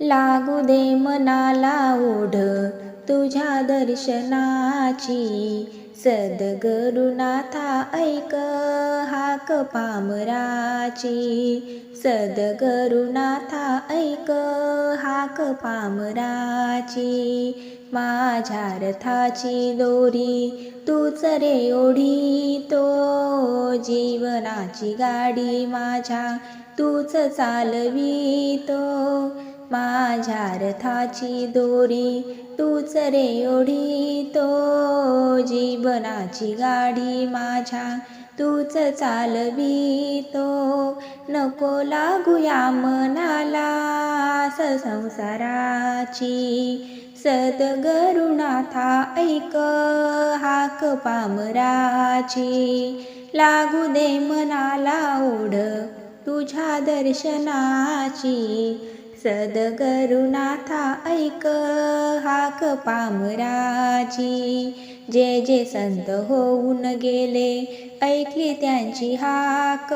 लागू दे मनाला ओढ तुझ्या दर्शनाची सदगरुनाथा ऐक हाक पामराची सदगरुनाथा ऐक हाक पामराची माझ्या रथाची दोरी तूच रे ओढी तो जीवनाची गाडी माझ्या तूच चालवितो माझ्या रथाची दोरी तूच रे ओढीतो जीवनाची गाडी माझ्या तूच चालवितो नको लागूया मनाला संसाराची सद्गुरुनाथा ऐक हाक पामराची लागू दे मनाला ओढ तुझ्या दर्शनाची सदगरुनाथा ऐक हाक पामराजी. जे जे संत होऊन गेले ऐकली त्यांची हाक.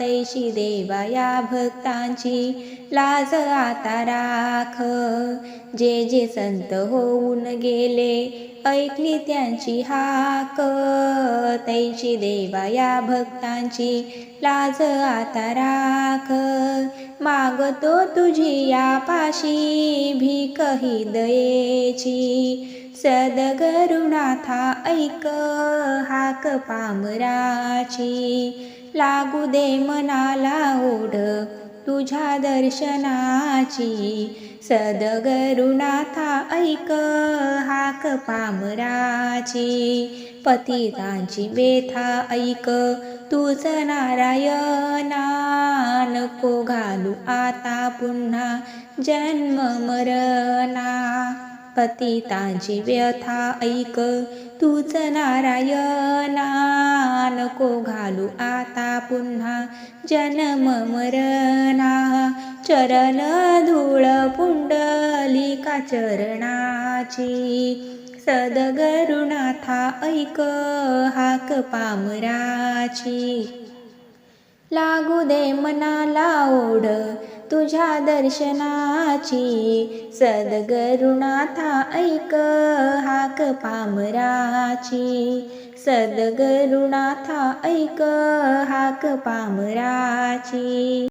तैशी देवा या भक्तांची लाज आता राख. जे जे संत होऊन गेले ऐकली त्यांची हाक. तैची देवा या भक्तांची लाज आता राख. मागतो तुझी या पाशी भीक ही दयेची. सद्गुरुनाथा ऐक हाक पामराची लागू दे मनाला ओढ तुझ्या दर्शनाची सदगरुनाथा ऐक हाक पामराची पतितांची व्यथा ऐक तूच नारायणा नको घालू आता पुन्हा जन्म मरणा. पतितांची व्यथा ऐक तूच नारायणा नको घालू आता पुन्हा जन्म मरणा चरण धूळ पुंडलिका चरणाची? सद्गुरुनाथा ऐक हाक पामराची. लागू दे मनाला ओढ तुझ्या दर्शनाची. सद्गुरुनाथा ऐक हाक पामराची. सद्गरुनाथा ऐक हाक पामराची.